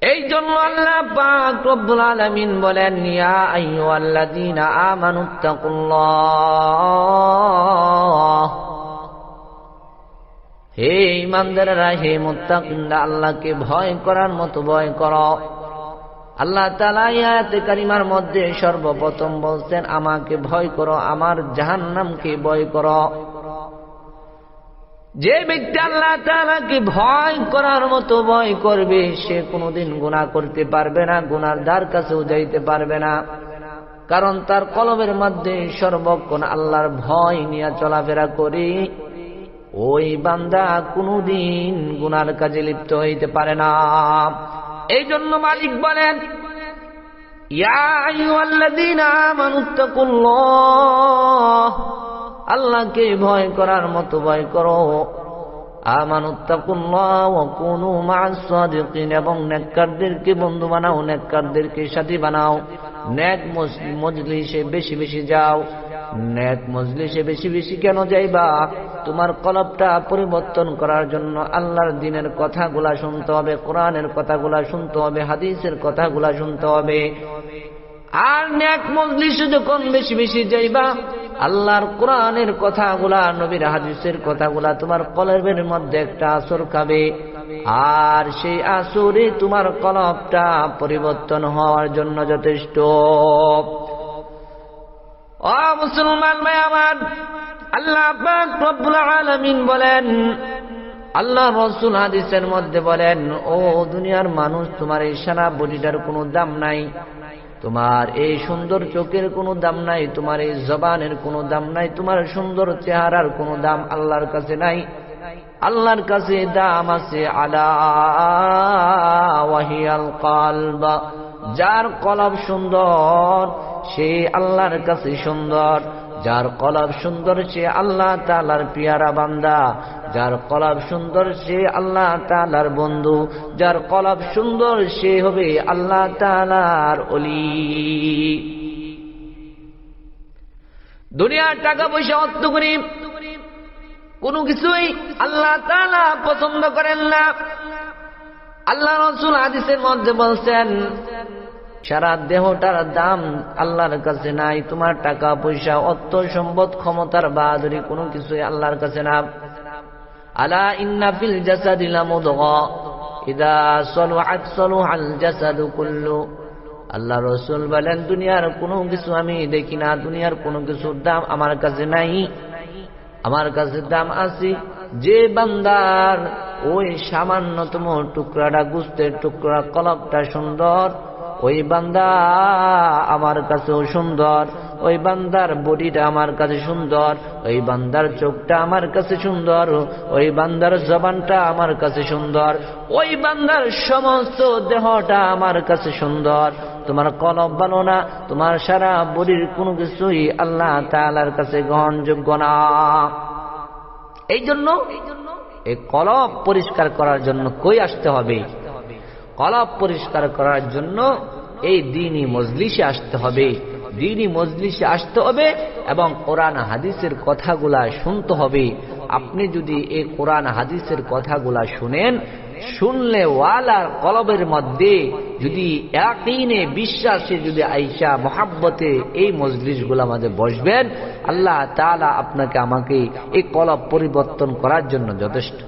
এই জন্য আল্লাহ পাক রব্বুল আলামিন বলেন হে ইমানদাররা হে মুত্তাকিনরা, আল্লাহকে ভয় করার মতো ভয় করো। আল্লাহ তাআলা আয়াতে কারিমার মধ্যে সর্বপ্রথম বলছেন, আমাকে ভয় করো, আমার জাহান্নামকে ভয় করো। যে ব্যক্তি আল্লাহ তাআলাকে ভয় করার মতো ভয় করবে, সে কোনোদিন গুনাহ করতে পারবে না গুনার দ্বার কাছেও যাইতে পারবে না। কারণ তার কলবের মধ্যে সর্বক্ষণ আল্লাহর ভয় নিয়ে চলাফেরা করি। ওই বান্দা কোনোদিন গুনার কাজে লিপ্ত হইতে পারে না। এই জন্য মালিক বলেন, ইয়া আইয়ুহাল্লাযীনা আমানুত্তাকুল্লাহ আল্লাহকে ভয় করার মতো ভয় করো। এবং নেককারদেরকে বন্ধু বানাও সাথী বানাও। বেশি বেশি যাও। বেশি বেশি কেন যাইবা? তোমার কলবটা পরিবর্তন করার জন্য আল্লাহর দিনের কথাগুলা শুনতে হবে, কোরআনের কথাগুলা শুনতে হবে, হাদিসের কথাগুলা শুনতে হবে। আর নেক মজলিসে যখন বেশি বেশি যাইবা আল্লাহর কোরআনের কথাগুলা, নবীর হাদিসের কথাগুলা তোমার কলবের মধ্যে একটা আসর খাবে। আর সেই আসরে তোমার কলবটা পরিবর্তন হওয়ার জন্য যথেষ্ট। মুসলমান ভাই আমার, আল্লাহ আলামিন বলেন, আল্লাহ রসুল হাদিসের মধ্যে বলেন, ও দুনিয়ার মানুষ, তোমার এই সারা বডিটার কোনো দাম নাই। তোমার এই সুন্দর চোখের কোনো দাম নাই, তোমার এই জবানের কোনো দাম নাই, তোমার সুন্দর চেহারার কোনো দাম আল্লাহর কাছে নাই। আল্লাহর কাছে দাম আছে, আলা যার কলব সুন্দর, সে আল্লাহর কাছে সুন্দর। যার কলব সুন্দর সে আল্লাহ তালার পিয়ারা বান্দা, যার কলব সুন্দর সে আল্লাহ তালার বন্ধু, যার কলব সুন্দর সে হবে আল্লাহ তালার অলি দুনিয়ার টাকা পয়সা অর্থ করি, কোনো কিছুই আল্লাহ তালা পছন্দ করেন না। আল্লাহ রসুল আদিসের মধ্যে বলছেন সারা দেহটার দাম আল্লাহর কাছে নাই, তোমার টাকা, পয়সা, অর্থ, সম্পদ, ক্ষমতার বাহাদুরি কোনো কিছুই আল্লাহর কাছে না। আলা ইন্না ফিল জাসাদিলা মুদগা ইদা সলুআত সলুআল জাসাদু কুল্লু। আল্লাহ রসুল বলেন, দুনিয়ার কোনো কিছু আমি দেখি না, দুনিয়ার কোনো কিছুর দাম আমার কাছে নাই। আমার কাছে দাম আছে, যে বান্দার ওই সামান্যতম টুকরাটা, গুস্তের টুকরা কলবটা সুন্দর ওই বান্দা আমার কাছেও সুন্দর, ওই বান্দার বডিটা আমার কাছে সুন্দর, ওই বান্দার চোখটা আমার কাছে সুন্দর, ওই বান্দার জবানটা আমার কাছে সুন্দর, ওই বান্দার সমস্ত দেহটা আমার কাছে সুন্দর। তোমার কলব ভালো না, তোমার সারা বডির কোনো কিছুই আল্লাহ তালার কাছে গ্রহণযোগ্য না। এই জন্য এই কলব পরিষ্কার করার জন্য কই আসতে হবে? কলব পরিষ্কার করার জন্য এই দিনই মজলিসে আসতে হবে। দিনই মজলিসে আসতে হবে এবং কোরআন হাদিসের কথাগুলা শুনতে হবে। আপনি যদি এই কোরআন হাদিসের কথাগুলা শুনেন, শুনলে ওয়ালার কলবের মধ্যে যদি একইনে বিশ্বাসে যদি আইসা মহাব্বতে এই মজলিসগুলা মাঝে বসবেন, আল্লাহ তালা আপনাকে আমাকে এই কলব পরিবর্তন করার জন্য যথেষ্ট।